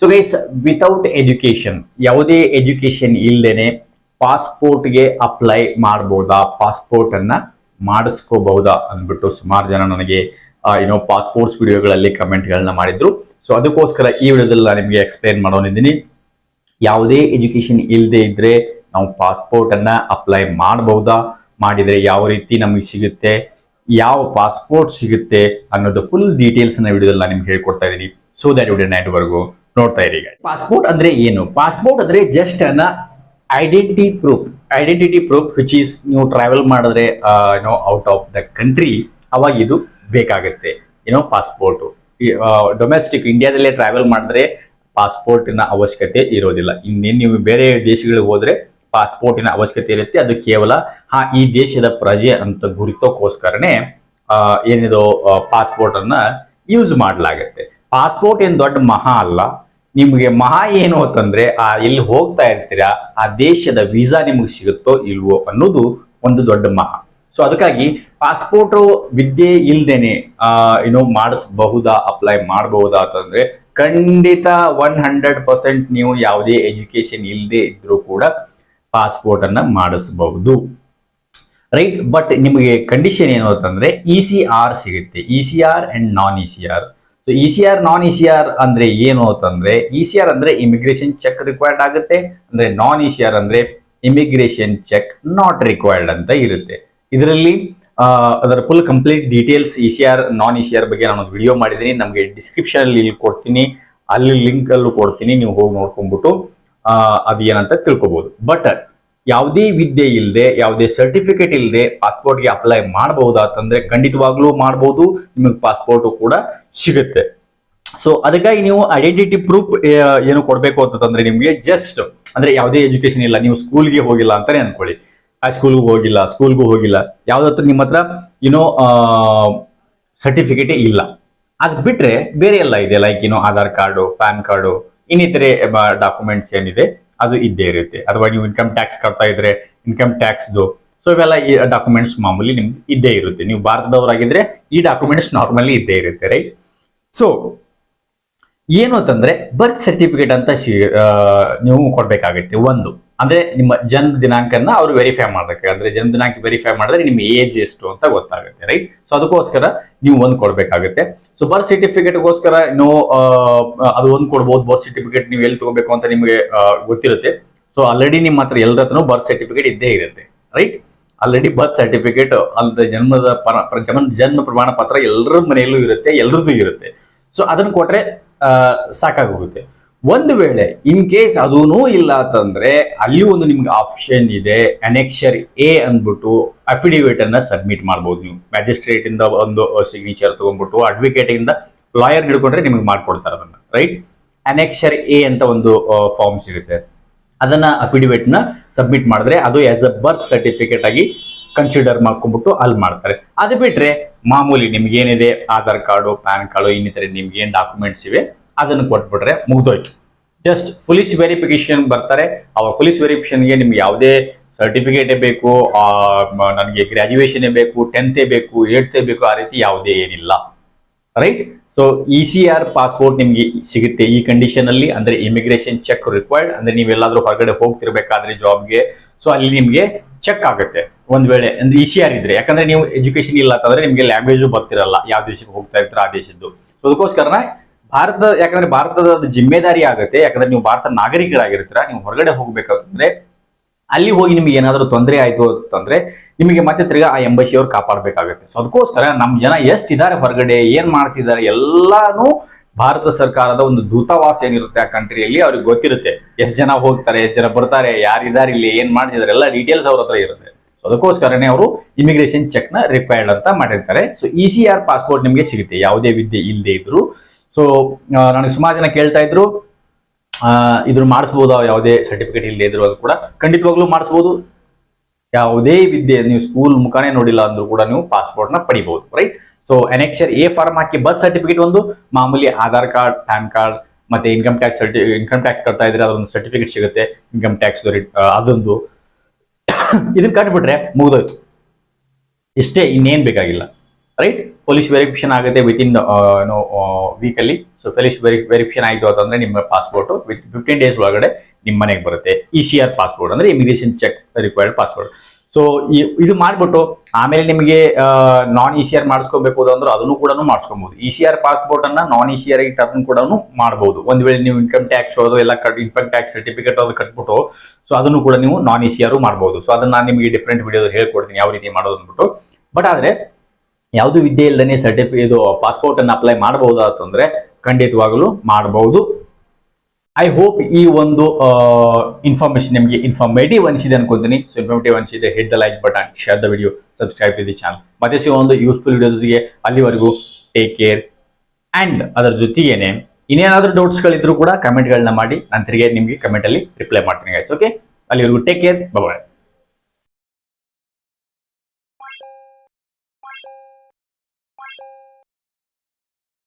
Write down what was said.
So guys without education ಯಾವುದೇ education ಇಲ್ಲದೇನೆ ಪಾಸ್ಪೋರ್ಟ್ಗೆ ಅಪ್ಲೈ ಮಾಡ್ಬೋದಾ? ಪಾಸ್ಪೋರ್ಟ್ ಅನ್ನ ಮಾಡಿಸ್ಕೋಬಹುದಾ? ಅಂದ್ಬಿಟ್ಟು ಸುಮಾರು ಜನ ನನಗೆ ಏನೋ ಪಾಸ್ಪೋರ್ಟ್ಸ್ ವಿಡಿಯೋಗಳಲ್ಲಿ ಕಮೆಂಟ್ಗಳನ್ನ ಮಾಡಿದ್ರು. ಸೊ ಅದಕ್ಕೋಸ್ಕರ ಈ ವಿಡಿಯೋದಲ್ಲಿ ನಾನು ನಿಮಗೆ ಎಕ್ಸ್ಪ್ಲೈನ್ ಮಾಡೋನಿದ್ದೀನಿ. ಯಾವುದೇ ಎಜುಕೇಶನ್ ಇಲ್ಲದೆ ಇದ್ರೆ ನಾವು ಪಾಸ್ಪೋರ್ಟ್ ಅನ್ನ ಅಪ್ಲೈ ಮಾಡಬಹುದಾ ಮಾಡಿದ್ರೆ ಯಾವ ರೀತಿ ನಮಗೆ ಸಿಗುತ್ತೆ? ಯಾವ ಪಾಸ್ಪೋರ್ಟ್ ಸಿಗುತ್ತೆ? ಅನ್ನೋದು ಫುಲ್ ಡೀಟೇಲ್ಸ್ನ ವಿಡಿಯೋದಲ್ಲಿ ನಾನು ನಿಮ್ಗೆ ಹೇಳ್ಕೊಡ್ತಾ ಇದ್ದೀನಿ. ಸೊ ದಟ್ ವಿಡಿಯೋ ನೈಟ್ವರೆಗೂ ನೋಡ್ತಾ ಇರಿ ಪಾಸ್ಪೋರ್ಟ್ ಅಂದ್ರೆ ಏನು? ಪಾಸ್ಪೋರ್ಟ್ ಅಂದ್ರೆ ಜಸ್ಟ್ ಅನ್ನ identity proof identity proof which is ನೀವು ಟ್ರಾವೆಲ್ ಮಾಡಿದ್ರೆ ಏನೋ ಔಟ್ ಆಫ್ ದ ಕಂಟ್ರಿ ಅವಾಗ ಇದು ಬೇಕಾಗುತ್ತೆ. ಏನೋ ಪಾಸ್ಪೋರ್ಟ್ ಡೊಮೆಸ್ಟಿಕ್ ಇಂಡಿಯಾದಲ್ಲೇ ಟ್ರಾವೆಲ್ ಮಾಡಿದ್ರೆ ಪಾಸ್ಪೋರ್ಟಿನ ಅವಶ್ಯಕತೆ ಇರೋದಿಲ್ಲ. ಇನ್ನೇನು ನೀವು ಬೇರೆ ದೇಶಗಳಿಗೆ ಹೋದ್ರೆ ಪಾಸ್ಪೋರ್ಟಿನ ಅವಶ್ಯಕತೆ ಇರುತ್ತೆ. ಅದು ಕೇವಲ, ಹಾ, ಈ ದೇಶದ ಪ್ರಜೆ ಅಂತ ಗುರುತಕ್ಕೋಸ್ಕರನೇ ಏನಿದು ಪಾಸ್ಪೋರ್ಟ್ ಅನ್ನ ಯೂಸ್ ಮಾಡಲಾಗುತ್ತೆ. ಪಾಸ್ಪೋರ್ಟ್ ಏನ್ ದೊಡ್ಡ ಮಹಾ ಅಲ್ಲ. ನಿಮಗೆ ಮಹಾ ಏನು ಅಂತಂದ್ರೆ, ಆ ಎಲ್ಲಿ ಹೋಗ್ತಾ ಇರ್ತೀರಾ, ಆ ದೇಶದ ವೀಸಾ ನಿಮಗೆ ಸಿಗುತ್ತೋ ಇಲ್ವೋ ಅನ್ನೋದು ಒಂದು ದೊಡ್ಡ ಮಹಾ. ಸೊ ಅದಕ್ಕಾಗಿ ಪಾಸ್ಪೋರ್ಟ್ ವಿದ್ಯೆ ಇಲ್ದೇನೆ ಏನೋ ಮಾಡಿಸಬಹುದಾ ಅಪ್ಲೈ ಮಾಡಬಹುದಾ ಅಂತಂದ್ರೆ, ಖಂಡಿತ ಒನ್ ಹಂಡ್ರೆಡ್ ಪರ್ಸೆಂಟ್ ನೀವು ಯಾವುದೇ ಎಜುಕೇಶನ್ ಇಲ್ಲದೆ ಇದ್ರೂ ಕೂಡ ಪಾಸ್ಪೋರ್ಟ್ ಅನ್ನ ಮಾಡಿಸಬಹುದು. ರೈಟ್ ಬಟ್ ನಿಮಗೆ ಕಂಡೀಷನ್ ಏನು ಅಂತಂದ್ರೆ ಇ ಸಿ ಆರ್ ಸಿಗುತ್ತೆ. E C R and non E C R so E C R non E C R ಅಂದ್ರೆ ಏನು ಅಂತಂದ್ರೆ ಇ ಸಿ ಆರ್ ಅಂದ್ರೆ ಇಮಿಗ್ರೇಷನ್ ಚೆಕ್ ರಿಕ್ವೈರ್ಡ್ ಆಗುತ್ತೆ, ಅಂದ್ರೆ ನಾನ್ ಇ ಸಿ ಆರ್ ಅಂದ್ರೆ ಇಮಿಗ್ರೇಷನ್ ಚೆಕ್ ನಾಟ್ ರಿಕ್ವೈರ್ಡ್ ಅಂತ ಇರುತ್ತೆ. ಇದರಲ್ಲಿ ಅದರ full complete details E C R non E C R ಬಗ್ಗೆ ನಾನು ವಿಡಿಯೋ ಮಾಡಿದ್ದೀನಿ. ನಮಗೆ ಡಿಸ್ಕ್ರಿಪ್ಷನ್ ಅಲ್ಲಿ ಇಲ್ಲಿ ಕೊಡ್ತೀನಿ. ಅಲ್ಲಿ ಲಿಂಕ್ ಅಲ್ಲೂ ಕೊಡ್ತೀನಿ. ನೀವು ಹೋಗಿ ನೋಡ್ಕೊಂಡ್ಬಿಟ್ಟು ಅದು ಏನಂತ ತಿಳ್ಕೊಬಹುದು ಬಟ್ ಯಾವುದೇ ವಿದ್ಯೆ ಇಲ್ಲದೆ ಯಾವುದೇ ಸರ್ಟಿಫಿಕೇಟ್ ಇಲ್ಲದೆ ಪಾಸ್ಪೋರ್ಟ್ಗೆ ಅಪ್ಲೈ ಮಾಡಬಹುದಾ ಅಂತಂದ್ರೆ ಖಂಡಿತವಾಗ್ಲೂ ಮಾಡಬಹುದು ನಿಮಗೆ ಪಾಸ್ಪೋರ್ಟ್ ಕೂಡ ಸಿಗುತ್ತೆ. ಸೊ ಅದಕ್ಕಾಗಿ ನೀವು ಐಡೆಂಟಿಟಿ ಪ್ರೂಫ್ ಏನು ಕೊಡಬೇಕು ಅಂತಂದ್ರೆ ನಿಮಗೆ ಜಸ್ಟ್ ಅಂದ್ರೆ ಯಾವುದೇ ಎಜುಕೇಶನ್ ಇಲ್ಲ, ನೀವು ಸ್ಕೂಲ್ಗೆ ಹೋಗಿಲ್ಲ ಅಂತಾನೆ ಅನ್ಕೊಳ್ಳಿ. ಆ ಸ್ಕೂಲ್ಗೂ ಹೋಗಿಲ್ಲ ಸ್ಕೂಲ್ಗೂ ಹೋಗಿಲ್ಲ ಯಾವ್ದತ್ರ ನಿಮ್ಮ ಹತ್ರ ಏನೋ ಸರ್ಟಿಫಿಕೇಟೇ ಇಲ್ಲ. ಅದ್ ಬಿಟ್ರೆ ಬೇರೆ ಎಲ್ಲ ಇದೆ ಲೈಕ್ ಏನೋ ಆಧಾರ್ ಕಾರ್ಡು, ಪ್ಯಾನ್ ಕಾರ್ಡು, ಇನ್ನಿತರೆ ಡಾಕ್ಯುಮೆಂಟ್ಸ್ ಏನಿದೆ. ಅದು ಇದ್ದೇ ಇರುತ್ತೆ. ಅಥವಾ ನೀವು ಇನ್ಕಮ್ ಟ್ಯಾಕ್ಸ್ ಕಟ್ತಾ ಇದ್ರೆ ಇನ್ಕಮ್ ಟ್ಯಾಕ್ಸ್ದು ಸೊ ಇವೆಲ್ಲ ಈ ಡಾಕ್ಯುಮೆಂಟ್ಸ್ ಮಾಮೂಲಿ ನಿಮ್ಗೆ ಇದ್ದೇ ಇರುತ್ತೆ. ನೀವು ಭಾರತದವರಾಗಿದ್ರೆ ಈ ಡಾಕ್ಯುಮೆಂಟ್ಸ್ ನಾರ್ಮಲಿ ಇದ್ದೇ ಇರುತ್ತೆ ರೈಟ್ ಸೊ ಏನು ಅಂತಂದ್ರೆ ಬರ್ತ್ ಸರ್ಟಿಫಿಕೇಟ್ ಅಂತ ನೀವು ಕೊಡ್ಬೇಕಾಗುತ್ತೆ. ಒಂದು. ಅಂದ್ರೆ ನಿಮ್ಮ ಜನ್ಮ ದಿನಾಂಕನ ಅವ್ರು ವೆರಿಫೈ ಮಾಡ್ಬೇಕು. ಅಂದ್ರೆ ಜನ್ಮ ದಿನಾಂಕ ವೆರಿಫೈ ಮಾಡಿದ್ರೆ ನಿಮ್ಮ ಏಜ್ ಎಷ್ಟು ಅಂತ ಗೊತ್ತಾಗುತ್ತೆ ರೈಟ್ ಸೊ ಅದಕ್ಕೋಸ್ಕರ ನೀವು ಒಂದು ಕೊಡ್ಬೇಕಾಗುತ್ತೆ. ಸೊ ಬರ್ತ್ ಸರ್ಟಿಫಿಕೇಟ್ಗೋಸ್ಕರ ನೋ ಅದು ಒಂದು ಕೊಡ್ಬೋದು. ಬರ್ತ್ ಸರ್ಟಿಫಿಕೇಟ್ ನೀವು ಎಲ್ಲಿ ತಗೋಬೇಕು ಅಂತ ನಿಮಗೆ ಗೊತ್ತಿರುತ್ತೆ. ಸೊ ಆಲ್ರೆಡಿ ನಿಮ್ಮ ಹತ್ರ ಎಲ್ಲರ ಹತ್ರನೂ ಬರ್ತ್ ಸರ್ಟಿಫಿಕೇಟ್ ಇದ್ದೇ ಇರುತ್ತೆ ರೈಟ್ ಆಲ್ರೆಡಿ ಬರ್ತ್ ಸರ್ಟಿಫಿಕೇಟ್ ಅಲ್ಲದೆ ಜನ್ಮದ ಜನ್ಮ ಜನ್ಮ ಪ್ರಮಾಣ ಪತ್ರ ಎಲ್ಲರ ಮನೆಯಲ್ಲೂ ಇರುತ್ತೆ, ಎಲ್ರದ್ದು ಇರುತ್ತೆ. ಸೊ ಅದನ್ನ ಕೊಟ್ರೆ ಸಾಕಾಗೋಗುತ್ತೆ. ಒಂದು ವೇಳೆ ಇನ್ ಕೇಸ್ ಅದೂ ಇಲ್ಲ ಅಂತಂದ್ರೆ ಅಲ್ಲಿ ಒಂದು ನಿಮ್ಗೆ ಆಪ್ಷನ್ ಇದೆ ಅನೆಕ್ಷರ್ ಎ ಅಂದ್ಬಿಟ್ಟು ಅಫಿಡವಿಟ್ ಅನ್ನ ಸಬ್ಮಿಟ್ ಮಾಡ್ಬೋದು ನೀವು. ಮ್ಯಾಜಿಸ್ಟ್ರೇಟ್ ಇಂದ ಒಂದು ಸಿಗ್ನೇಚರ್ ತಗೊಂಡ್ಬಿಟ್ಟು ಅಡ್ವೊಕೇಟ್ ಇಂದ ಲಾಯರ್ ಹಿಡ್ಕೊಂಡ್ರೆ ನಿಮ್ಗೆ ಮಾಡ್ಕೊಡ್ತಾರೆ ಅದನ್ನ ರೈಟ್ ಅನೆಕ್ಷರ್ ಎ ಅಂತ ಒಂದು ಫಾರ್ಮ್ ಸಿಗುತ್ತೆ. ಅದನ್ನ ಅಫಿಡವಿಟ್ನ ಸಬ್ಮಿಟ್ ಮಾಡಿದ್ರೆ ಅದು ಆಸ್ ಅ ಬರ್ತ್ ಸರ್ಟಿಫಿಕೇಟ್ ಆಗಿ ಕನ್ಸಿಡರ್ ಮಾಡ್ಕೊಂಡ್ಬಿಟ್ಟು ಅಲ್ಲಿ ಮಾಡ್ತಾರೆ. ಅದು ಬಿಟ್ರೆ ಮಾಮೂಲಿ ನಿಮ್ಗೆ ಏನಿದೆ ಆಧಾರ್ ಕಾರ್ಡು, ಪ್ಯಾನ್ ಕಾರ್ಡು, ಇನ್ನಿತರ ನಿಮ್ಗೆ ಏನ್ ಡಾಕ್ಯುಮೆಂಟ್ಸ್ ಇವೆ ಅದನ್ನು ಕೊಟ್ಬಿಟ್ರೆ ಮುಗ್ದೋಯ್ತು. ಜಸ್ಟ್ ಪೊಲೀಸ್ ವೆರಿಫಿಕೇಶನ್ ಬರ್ತಾರೆ. ಅವಾಗ ಪೊಲೀಸ್ ವೆರಿಫಿಕೇಶನ್ಗೆ ನಿಮ್ಗೆ ಯಾವುದೇ ಸರ್ಟಿಫಿಕೇಟೇ ಬೇಕು ನನಗೆ ಗ್ರಾಜುಯೇಷನ್ ಬೇಕು ಟೆಂತೇ ಬೇಕು ಏಟ್ತೇ ಬೇಕು, ಆ ರೀತಿ ಯಾವುದೇ ಏನಿಲ್ಲ. Right so E C R passport ನಿಮಗೆ ಸಿಗುತ್ತೆ ಈ ಕಂಡೀಷನ್ ಅಲ್ಲಿ. ಅಂದ್ರೆ ಇಮಿಗ್ರೇಷನ್ ಚೆಕ್ ರಿಕ್ವೈರ್ಡ್ ಅಂದ್ರೆ ನೀವೆಲ್ಲಾದ್ರೂ ಹೊರಗಡೆ ಹೋಗ್ತಿರ್ಬೇಕಾದ್ರೆ ಜಾಬ್ಗೆ ಸೊ ಅಲ್ಲಿ ನಿಮಗೆ ಚೆಕ್ ಆಗುತ್ತೆ ಒಂದ್ ವೇಳೆ. ಅಂದ್ರೆ ಇ ಸಿ ಆರ್ ಇದ್ರೆ. ಯಾಕಂದ್ರೆ ನೀವು ಎಜುಕೇಶನ್ ಇಲ್ಲ ಅಂತಂದ್ರೆ ನಿಮಗೆ ಲ್ಯಾಂಗ್ವೇಜು ಬರ್ತಿರಲ್ಲ. ಯಾವ ದೇಶಕ್ಕೆ ಹೋಗ್ತಾ ಇರ್ತೀರ ಆ ದೇಶದ್ದು. ಸೊ ಅದಕ್ಕೋಸ್ಕರ ಭಾರತ ಯಾಕಂದ್ರೆ ಭಾರತದ ಜಿಮ್ಮೆದಾರಿ ಆಗುತ್ತೆ, ಯಾಕಂದ್ರೆ ನೀವು ಭಾರತ ನಾಗರಿಕರಾಗಿರ್ತೀರಾ, ನೀವು ಹೊರಗಡೆ ಹೋಗ್ಬೇಕಂದ್ರೆ ಅಲ್ಲಿ ಹೋಗಿ ನಿಮ್ಗೆ ಏನಾದರೂ ತೊಂದರೆ ಆಯ್ತು ಅಂತಂದ್ರೆ ನಿಮಗೆ ಮತ್ತೆ ತಿರ್ಗಾ ಆ ಎಂಬಸಿ ಅವ್ರು ಕಾಪಾಡಬೇಕಾಗುತ್ತೆ. ಸೊ ಅದಕ್ಕೋಸ್ಕರ ನಮ್ ಜನ ಎಷ್ಟಿದ್ದಾರೆ ಹೊರಗಡೆ, ಏನ್ ಮಾಡ್ತಿದ್ದಾರೆ ಎಲ್ಲಾನು ಭಾರತ ಸರ್ಕಾರದ ಒಂದು ದೂತಾವಾಸ ಏನಿರುತ್ತೆ ಆ ಕಂಟ್ರಿಯಲ್ಲಿ ಅವ್ರಿಗೆ ಗೊತ್ತಿರುತ್ತೆ. ಎಷ್ಟು ಜನ ಹೋಗ್ತಾರೆ, ಎಷ್ಟು ಜನ ಬರ್ತಾರೆ, ಯಾರಿದ್ದಾರೆ ಇಲ್ಲಿ, ಏನ್ ಮಾಡ್ತಿದ್ದಾರೆ, ಎಲ್ಲ ಡೀಟೇಲ್ಸ್ ಅವ್ರ ಹತ್ರ ಇರುತ್ತೆ. ಸೊ ಅದಕ್ಕೋಸ್ಕರನೇ ಅವರು ಇಮಿಗ್ರೇಷನ್ ಚೆಕ್ನ ರಿಕ್ವೈರ್ಡ್ ಅಂತ ಮಾಡಿರ್ತಾರೆ. ಸೊ ಇ ಪಾಸ್ಪೋರ್ಟ್ ನಿಮಗೆ ಸಿಗುತ್ತೆ, ಯಾವುದೇ ವಿದ್ಯೆ ಇಲ್ಲದೆ ಇದ್ರು. ಸೊ ನನಗೆ ಸುಮಾರು ಜನ ಕೇಳ್ತಾ ಇದ್ರು. ಇದ್ರ ಮಾಡಿಸ್ಬೋದಾ? ಯಾವುದೇ ಸರ್ಟಿಫಿಕೇಟ್ ಇಲ್ಲಿ ಇದ್ರೂ ಕೂಡ ಖಂಡಿತವಾಗ್ಲೂ ಮಾಡಿಸ್ಬೋದು. ಯಾವುದೇ ವಿದ್ಯೆ ನೀವು ಸ್ಕೂಲ್ ಮುಖಾನೇ ನೋಡಿಲ್ಲ ಅಂದ್ರೂ ಕೂಡ ನೀವು ಪಾಸ್ಪೋರ್ಟ್ನ ಪಡಿಬಹುದು right so annexure A form ಹಾಕಿ ಬಸ್ ಸರ್ಟಿಫಿಕೇಟ್ ಒಂದು. ಮಾಮೂಲಿ ಆಧಾರ್ ಕಾರ್ಡ್, ಪ್ಯಾನ್ ಕಾರ್ಡ್, ಮತ್ತೆ ಇನ್ಕಮ್ ಟ್ಯಾಕ್ಸ್ ಇನ್ಕಮ್ ಟ್ಯಾಕ್ಸ್ ಕಟ್ತಾ ಇದ್ರೆ ಅದೊಂದು ಸರ್ಟಿಫಿಕೇಟ್ ಸಿಗುತ್ತೆ. ಇನ್ಕಮ್ ಟ್ಯಾಕ್ಸ್ ಅದೊಂದು. ಇದನ್ನ ಕಟ್ಬಿಟ್ರೆ ಮುಗಿದೋಯ್ತು. ಇಷ್ಟೇ ಇನ್ನೇನ್ ಬೇಕಾಗಿಲ್ಲ. ರೈಟ್ ಪೊಲೀಸ್ ವೆರಿಫಿಕೇಶನ್ ಆಗುತ್ತೆ ವಿತ್ ಇನ್ ವೀಕ್ ಅಲ್ಲಿ. ಸೊ ಪೊಲೀಸ್ ವೆರಿಫಿಕೇಶನ್ ಆಯಿತು ಅಂತಂದ್ರೆ ನಿಮ್ಮ ಪಾಸ್ಪೋರ್ಟ್ ವಿತ್ ಫಿಫ್ಟೀನ್ ಡೇಸ್ ಒಳಗಡೆ ನಿಮ್ಮ ಮನೆಗೆ ಬರುತ್ತೆ. ಇ ಸಿ ಆರ್ ಪಾಸ್ಪೋರ್ಟ್ ಅಂದ್ರೆ immigration check required passport so ಇದು ಮಾಡ್ಬಿಟ್ಟು ಆಮೇಲೆ ನಿಮಗೆ ನಾನ್ ಇ ಸಿ ಆರ್ ಮಾಡಿಸ್ಕೋಬೇಕು ಅಂದ್ರೆ ಅದನ್ನು ಕೂಡ ಮಾಡಿಸ್ಕೊಬಹುದು ಇ ಸಿ ಆರ್ ಪಾಸ್ಪೋರ್ಟ್ ಅನ್ನ non E C R turn ಕೂಡ ಮಾಡಬಹುದು ಒಂದ್ ವೇಳೆ ನೀವು ಇನ್ಕಮ್ ಟ್ಯಾಕ್ಸ್ ಅದು ಎಲ್ಲ ಇನ್ಕಮ್ ಟ್ಯಾಕ್ಸ್ ಸರ್ಟಿಫಿಕೇಟ್ ಅದು ಕಟ್ಬಿಟ್ಟು ಸೊ ಅದನ್ನು ಕೂಡ ನೀವು ನಾನ್ ಇ ಸಿ ಆರ್ ಮಾಡಬಹುದು ಸೊ ಅದನ್ನ ನಾನು ನಿಮಗೆ ಡಿಫ್ರೆಂಟ್ ವಿಡಿಯೋದಲ್ಲಿ ಹೇಳ್ಕೊಡ್ತೀನಿ ಯಾವ ರೀತಿ ಮಾಡೋದು ಅಂದ್ಬಿಟ್ಟು. ಬಟ್ ಆದ್ರೆ ಯಾವುದು ವಿದ್ಯೆ ಇಲ್ಲದೇ ಸರ್ಟಿಫಿಕೇಟ್ ಇದು ಪಾಸ್ಪೋರ್ಟ್ ಅನ್ನು ಅಪ್ಲೈ ಮಾಡಬಹುದಾ ಅಂತಂದ್ರೆ ಖಂಡಿತವಾಗಲೂ ಮಾಡಬಹುದು ಐ ಹೋಪ್ ಈ ಒಂದು ಇನ್ಫಾರ್ಮೇಶನ್ ನಿಮಗೆ ಇನ್ಫಾರ್ಮೇಟಿವ್ ಅನಿಸಿದೆ ಅನ್ಕೊಂತೀನಿ. ಸೊ ಇನ್ಫಾರ್ಮೇಟಿವ್ ಅನಿಸಿದೆ hit the like button share the video subscribe to the channel ಮತ್ತೆ ಸಿಗೋ ಒಂದು ಯೂಸ್ಫುಲ್ ವಿಡಿಯೋದೊಂದಿಗೆ ಅಲ್ಲಿವರೆಗೂ ಟೇಕ್ ಕೇರ್ ಅಂಡ್ ಅದರ ಜೊತೆಗೇನೆ ಇನ್ನೇನಾದ್ರೂ ಡೌಟ್ಸ್ಗಳಿದ್ರು ಕೂಡ ಕಮೆಂಟ್ಗಳನ್ನ ಮಾಡಿ, ನಾನು ತಿರುಗಿ ನಿಮಗೆ ಕಮೆಂಟಲ್ಲಿ ರಿಪ್ಲೈ ಮಾಡ್ತೀನಿ ಗೈಸ್ ಓಕೆ ಅಲ್ಲಿವರೆಗೂ ಟೇಕ್ ಕೇರ್ ಬಾಯ್